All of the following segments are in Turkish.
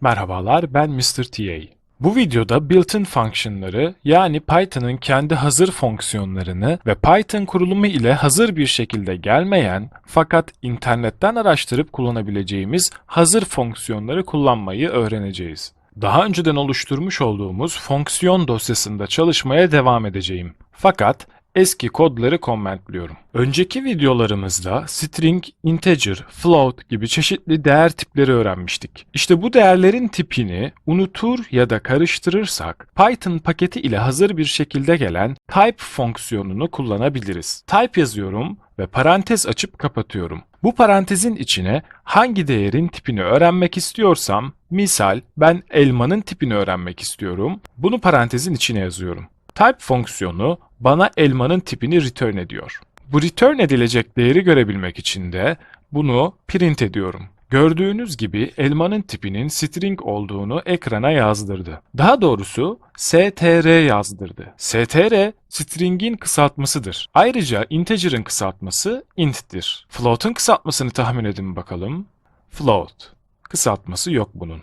Merhabalar ben Mr. TA. Bu videoda built-in fonksiyonları yani Python'ın kendi hazır fonksiyonlarını ve Python kurulumu ile hazır bir şekilde gelmeyen fakat internetten araştırıp kullanabileceğimiz hazır fonksiyonları kullanmayı öğreneceğiz. Daha önceden oluşturmuş olduğumuz fonksiyon dosyasında çalışmaya devam edeceğim. Fakat eski kodları kommentliyorum. Önceki videolarımızda string, integer, float gibi çeşitli değer tipleri öğrenmiştik. İşte bu değerlerin tipini unutur ya da karıştırırsak Python paketi ile hazır bir şekilde gelen type fonksiyonunu kullanabiliriz. Type yazıyorum ve parantez açıp kapatıyorum. Bu parantezin içine hangi değerin tipini öğrenmek istiyorsam, misal ben elmanın tipini öğrenmek istiyorum, bunu parantezin içine yazıyorum. Type fonksiyonu bana elmanın tipini return ediyor. Bu return edilecek değeri görebilmek için de bunu print ediyorum. Gördüğünüz gibi elmanın tipinin string olduğunu ekrana yazdırdı. Daha doğrusu str yazdırdı. str string'in kısaltmasıdır. Ayrıca integer'ın kısaltması int'tir. Float'un kısaltmasını tahmin edin bakalım. Float. Kısaltması yok bunun.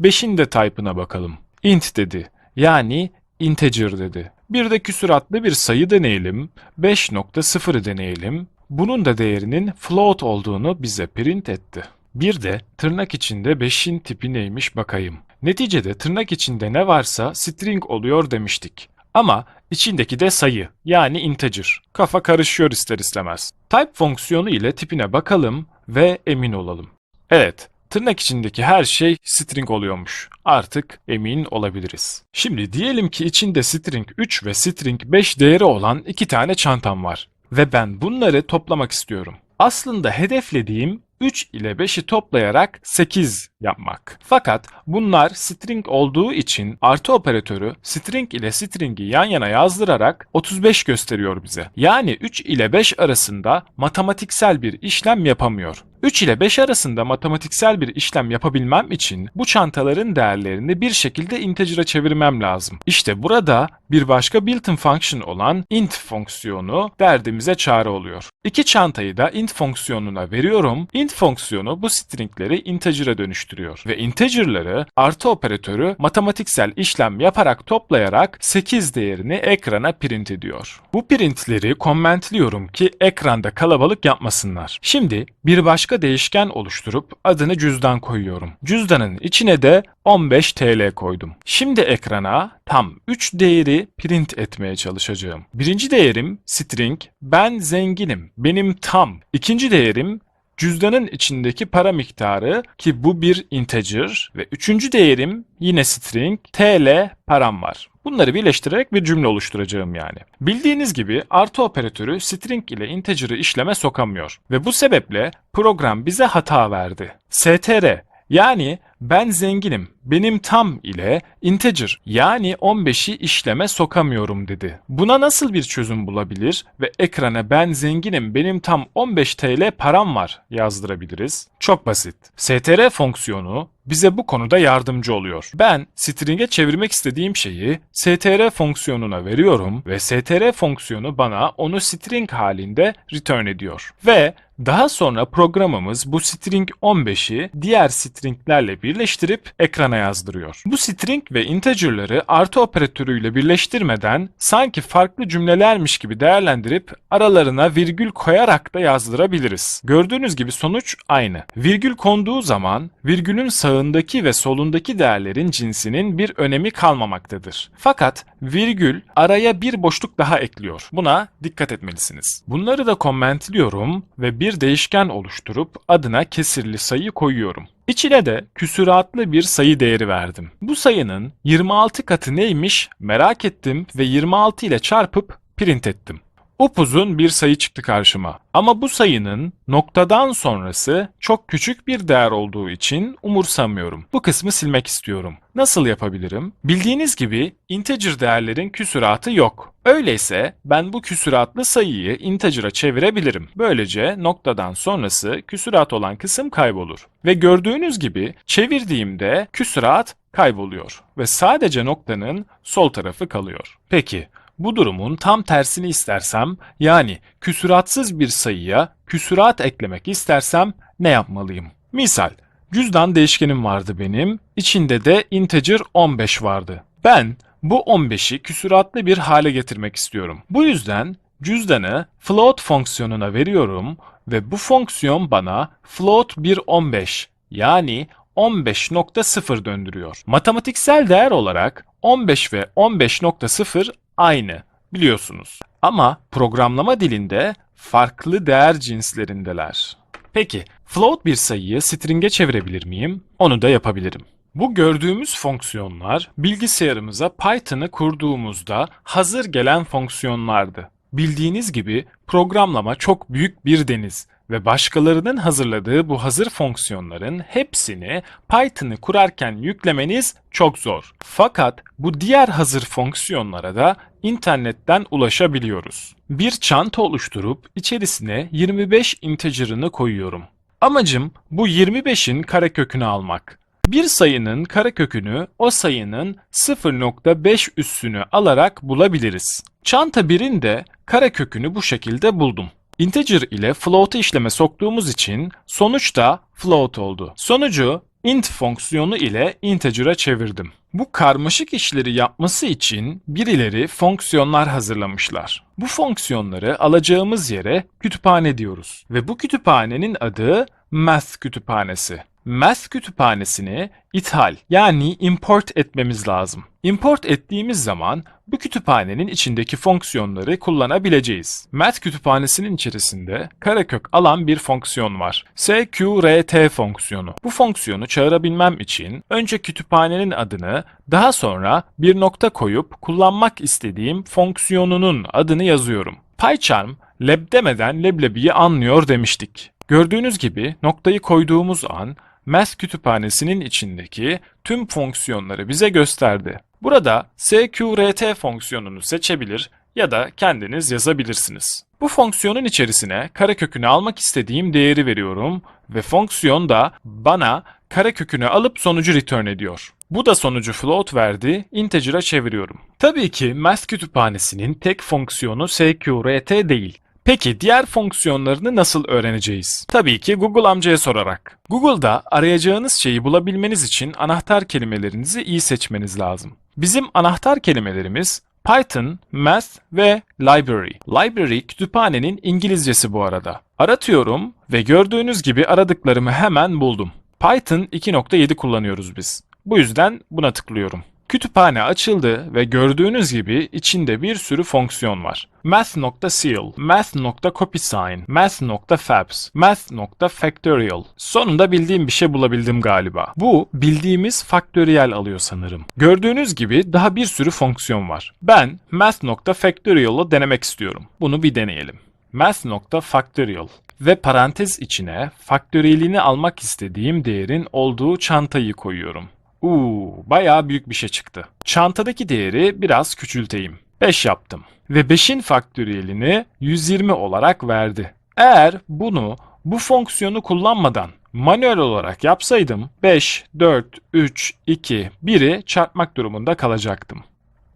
5'in de type'ına bakalım. int dedi. Yani integer dedi. Bir de küsuratlı bir sayı deneyelim. 5.0'ı deneyelim. Bunun da değerinin float olduğunu bize print etti. Bir de tırnak içinde 5'in tipi neymiş bakayım. Neticede tırnak içinde ne varsa string oluyor demiştik. Ama içindeki de sayı yani integer. Kafa karışıyor ister istemez. Type fonksiyonu ile tipine bakalım ve emin olalım. Evet, tırnak içindeki her şey string oluyormuş. Artık emin olabiliriz. Şimdi diyelim ki içinde string 3 ve string 5 değeri olan iki tane çantam var. Ve ben bunları toplamak istiyorum. Aslında hedeflediğim 3 ile 5'i toplayarak 8 yapmak. Fakat bunlar string olduğu için artı operatörü string ile string'i yan yana yazdırarak 35 gösteriyor bize. Yani 3 ile 5 arasında matematiksel bir işlem yapamıyor. 3 ile 5 arasında matematiksel bir işlem yapabilmem için bu çantaların değerlerini bir şekilde integer'a çevirmem lazım. İşte burada bir başka built-in function olan int fonksiyonu derdimize çare oluyor. İki çantayı da int fonksiyonuna veriyorum. Int fonksiyonu bu stringleri integer'a dönüştürüyor ve integer'ları artı operatörü matematiksel işlem yaparak toplayarak 8 değerini ekrana print ediyor. Bu printleri kommentliyorum ki ekranda kalabalık yapmasınlar. Şimdi bir başka değişken oluşturup adını cüzdan koyuyorum. Cüzdanın içine de 15 TL koydum. Şimdi ekrana tam 3 değeri print etmeye çalışacağım. Birinci değerim string, ben zenginim, benim tam. İkinci değerim cüzdanın içindeki para miktarı ki bu bir integer ve üçüncü değerim yine string TL param var. Bunları birleştirerek bir cümle oluşturacağım yani. Bildiğiniz gibi artı operatörü string ile integer'ı işleme sokamıyor ve bu sebeple program bize hata verdi. str yani ben zenginim, benim tam ile integer yani 15'i işleme sokamıyorum dedi. Buna nasıl bir çözüm bulabilir ve ekrana ben zenginim, benim tam 15 TL param var yazdırabiliriz? Çok basit. str fonksiyonu bize bu konuda yardımcı oluyor. Ben string'e çevirmek istediğim şeyi str fonksiyonuna veriyorum ve str fonksiyonu bana onu string halinde return ediyor. Ve daha sonra programımız bu string 15'i diğer stringlerle birleştirip ekrana yazdırıyor. Bu string ve integer'ları artı operatörüyle birleştirmeden sanki farklı cümlelermiş gibi değerlendirip aralarına virgül koyarak da yazdırabiliriz. Gördüğünüz gibi sonuç aynı. Virgül konduğu zaman virgülün sağındaki ve solundaki değerlerin cinsinin bir önemi kalmamaktadır. Fakat virgül araya bir boşluk daha ekliyor. Buna dikkat etmelisiniz. Bunları da kommentliyorum ve bir değişken oluşturup adına kesirli sayı koyuyorum. İçine de küsuratlı bir sayı değeri verdim. Bu sayının 26 katı neymiş merak ettim ve 26 ile çarpıp print ettim. Upuzun bir sayı çıktı karşıma. Ama bu sayının noktadan sonrası çok küçük bir değer olduğu için umursamıyorum. Bu kısmı silmek istiyorum. Nasıl yapabilirim? Bildiğiniz gibi integer değerlerin küsuratı yok. Öyleyse ben bu küsuratlı sayıyı integer'a çevirebilirim. Böylece noktadan sonrası küsurat olan kısım kaybolur. Ve gördüğünüz gibi çevirdiğimde küsurat kayboluyor ve sadece noktanın sol tarafı kalıyor. Peki bu durumun tam tersini istersem yani küsuratsız bir sayıya küsurat eklemek istersem ne yapmalıyım? Misal Cüzdan değişkenim vardı benim. İçinde de integer 15 vardı. Ben bu 15'i küsuratlı bir hale getirmek istiyorum. Bu yüzden cüzdanı float fonksiyonuna veriyorum ve bu fonksiyon bana float bir 15 yani 15.0 döndürüyor. Matematiksel değer olarak 15 ve 15.0 aynı biliyorsunuz. Ama programlama dilinde farklı değer cinslerindeler. Peki, float bir sayıyı string'e çevirebilir miyim? Onu da yapabilirim. Bu gördüğümüz fonksiyonlar bilgisayarımıza Python'ı kurduğumuzda hazır gelen fonksiyonlardı. Bildiğiniz gibi programlama çok büyük bir deniz ve başkalarının hazırladığı bu hazır fonksiyonların hepsini Python'ı kurarken yüklemeniz çok zor. Fakat bu diğer hazır fonksiyonlara da internetten ulaşabiliyoruz. Bir çanta oluşturup içerisine 25 integer'ını koyuyorum. Amacım bu 25'in karekökünü almak. Bir sayının karekökünü o sayının 0.5 üssünü alarak bulabiliriz. Çanta 1'in de karekökünü bu şekilde buldum. Integer ile float'u işleme soktuğumuz için sonuç da float oldu. Sonucu int fonksiyonu ile integer'a çevirdim. Bu karmaşık işleri yapması için birileri fonksiyonlar hazırlamışlar. Bu fonksiyonları alacağımız yere kütüphane diyoruz ve bu kütüphanenin adı math kütüphanesi. Math kütüphanesini ithal yani import etmemiz lazım. Import ettiğimiz zaman bu kütüphanenin içindeki fonksiyonları kullanabileceğiz. Math kütüphanesinin içerisinde karekök alan bir fonksiyon var. sqrt fonksiyonu. Bu fonksiyonu çağırabilmem için önce kütüphanenin adını daha sonra bir nokta koyup kullanmak istediğim fonksiyonunun adını yazıyorum. PyCharm leb demeden leblebiyi anlıyor demiştik. Gördüğünüz gibi noktayı koyduğumuz an Math kütüphanesinin içindeki tüm fonksiyonları bize gösterdi. Burada sqrt fonksiyonunu seçebilir ya da kendiniz yazabilirsiniz. Bu fonksiyonun içerisine karekökünü almak istediğim değeri veriyorum ve fonksiyon da bana karekökünü alıp sonucu return ediyor. Bu da sonucu float verdi, integer'a çeviriyorum. Tabii ki math kütüphanesinin tek fonksiyonu sqrt değil. Peki diğer fonksiyonlarını nasıl öğreneceğiz? Tabii ki Google amcaya sorarak. Google'da arayacağınız şeyi bulabilmeniz için anahtar kelimelerinizi iyi seçmeniz lazım. Bizim anahtar kelimelerimiz Python, Math ve Library. Library kütüphanenin İngilizcesi bu arada. Aratıyorum ve gördüğünüz gibi aradıklarımı hemen buldum. Python 2.7 kullanıyoruz biz. Bu yüzden buna tıklıyorum. Kütüphane açıldı ve gördüğünüz gibi içinde bir sürü fonksiyon var. math.ceil, math.copysign, math.fabs, math.factorial. Sonunda bildiğim bir şey bulabildim galiba. Bu bildiğimiz faktöriyel alıyor sanırım. Gördüğünüz gibi daha bir sürü fonksiyon var. Ben math.factorial'ı denemek istiyorum. Bunu bir deneyelim. math.factorial ve parantez içine faktöriyelini almak istediğim değerin olduğu çantayı koyuyorum. Uuu bayağı büyük bir şey çıktı. Çantadaki değeri biraz küçülteyim. 5 yaptım. Ve 5'in faktöriyelini 120 olarak verdi. Eğer bunu bu fonksiyonu kullanmadan manuel olarak yapsaydım 5, 4, 3, 2, 1'i çarpmak durumunda kalacaktım.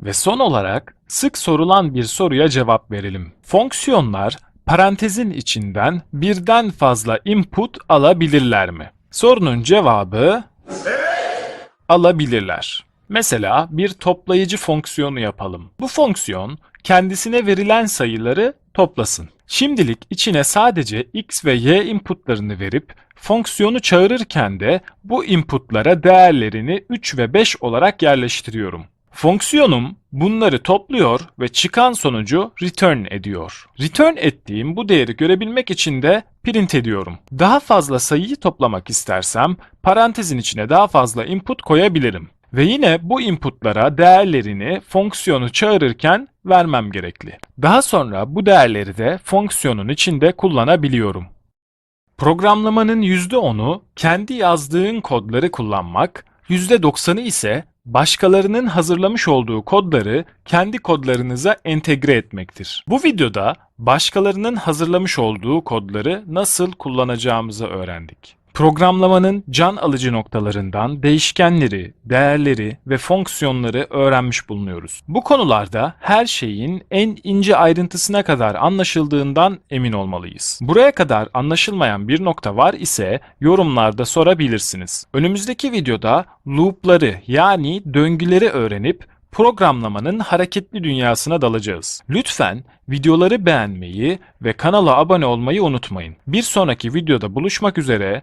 Ve son olarak sık sorulan bir soruya cevap verelim. Fonksiyonlar parantezin içinden birden fazla input alabilirler mi? Sorunun cevabı alabilirler. Mesela bir toplayıcı fonksiyonu yapalım. Bu fonksiyon kendisine verilen sayıları toplasın. Şimdilik içine sadece x ve y inputlarını verip fonksiyonu çağırırken de bu inputlara değerlerini 3 ve 5 olarak yerleştiriyorum. Fonksiyonum bunları topluyor ve çıkan sonucu return ediyor. Return ettiğim bu değeri görebilmek için de print ediyorum. Daha fazla sayıyı toplamak istersem parantezin içine daha fazla input koyabilirim. Ve yine bu inputlara değerlerini fonksiyonu çağırırken vermem gerekli. Daha sonra bu değerleri de fonksiyonun içinde kullanabiliyorum. Programlamanın %10'u kendi yazdığın kodları kullanmak, %90'ı ise başkalarının hazırlamış olduğu kodları kendi kodlarınıza entegre etmektir. Bu videoda başkalarının hazırlamış olduğu kodları nasıl kullanacağımızı öğrendik. Programlamanın can alıcı noktalarından değişkenleri, değerleri ve fonksiyonları öğrenmiş bulunuyoruz. Bu konularda her şeyin en ince ayrıntısına kadar anlaşıldığından emin olmalıyız. Buraya kadar anlaşılmayan bir nokta var ise yorumlarda sorabilirsiniz. Önümüzdeki videoda loop'ları yani döngüleri öğrenip programlamanın hareketli dünyasına dalacağız. Lütfen videoları beğenmeyi ve kanala abone olmayı unutmayın. Bir sonraki videoda buluşmak üzere.